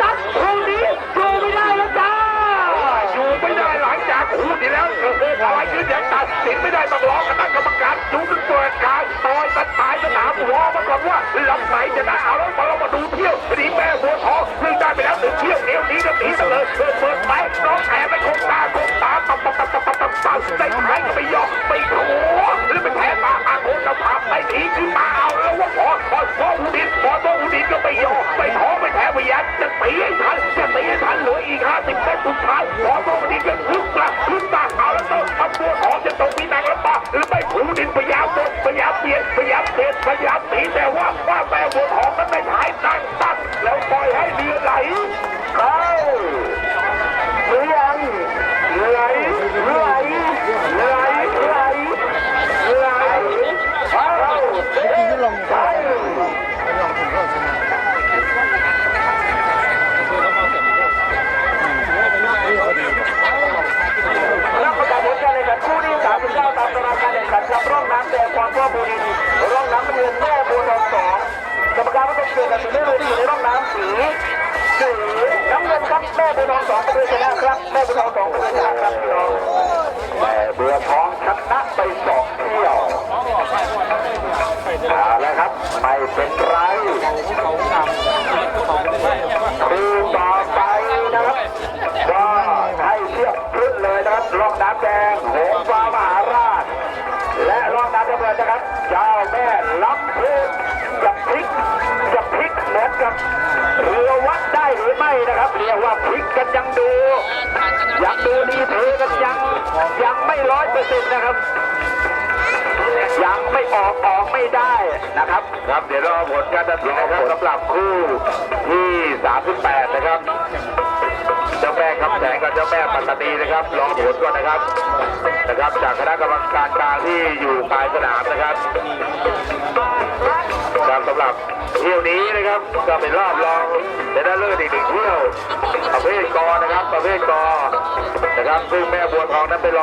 ตัดคู่นี้อยู่ไม่ได้แล้วจ้าอยู่ไม่ได้หลังจากคู่นี้แล้วอะไรยืออย่างตัดสินไม่ได้ต้องร้อคณะกรรมการดูถึงตัวดการต่อยตัดสายสนามหัวมาก่อนว่าลำไหนจะได้เอาแล้วมาเรามาดูเที่ยวสีแม่หัวทองซึ่งได้ไปแล้วถึงเที่ยวเดียวนี้ก็หนีเลย ตีให้ทันจะตีให้ทันเหลืออีกห้าสิบเมตรสุดท้ายขอพออุดินก็พึ่งกลับขึ้นตาเอาแล้วต้องทำตัวของจะตกที่นางลำบากหรือไปผูดินพยายามตกพยายามเปลี่ยนพยายามเปลี่ยนพยายามตีแต่ว่าว่าแม่บัวทองมันไม่หายตั้ง ม่บัวทองสองป็นเลยชนะครับแม่บัวทองสองป็นเลยชนะครับพี่น้องแม่บัวทองชนะไปสองเที่ยวเอาละครับไม่เป็นไรคือต่อไปนะครับก็ให้เชือกขึ้นเลยนะครับร่องน้ำแดงโหงฟ้ามหาราช และร่องน้ำน้ำเงินนะครับเจ้าแม่ลำพูนจะพลิกจะพลิกเหมือนกับเรือ ยังดู ยังดูดีเทกันยังยังไม่ร้อยเปอร์เซ็นต์นะครับ ยังไม่ออกออกไม่ได้นะครับ ครับเดี๋ยวรอผลการตัดสินนะครับสำหรับคู่ที่ 38 นะครับ เจ้าแม่คำแสงกับเจ้าแม่ปัตตานีนะครับ รอผลก่อนนะครับนะครับ จากคณะกรรมการกลางที่อยู่ปลายสนามนะครับครับสำหรับเที่ยวนี้นะครับก็เป็นรอบรองเป็นได้เลิศอีกหนึ่งเที่ยว ประเภทกอนะครับประเภทกอนะครับซึ่งแม่บัวทองนั้นไปรอ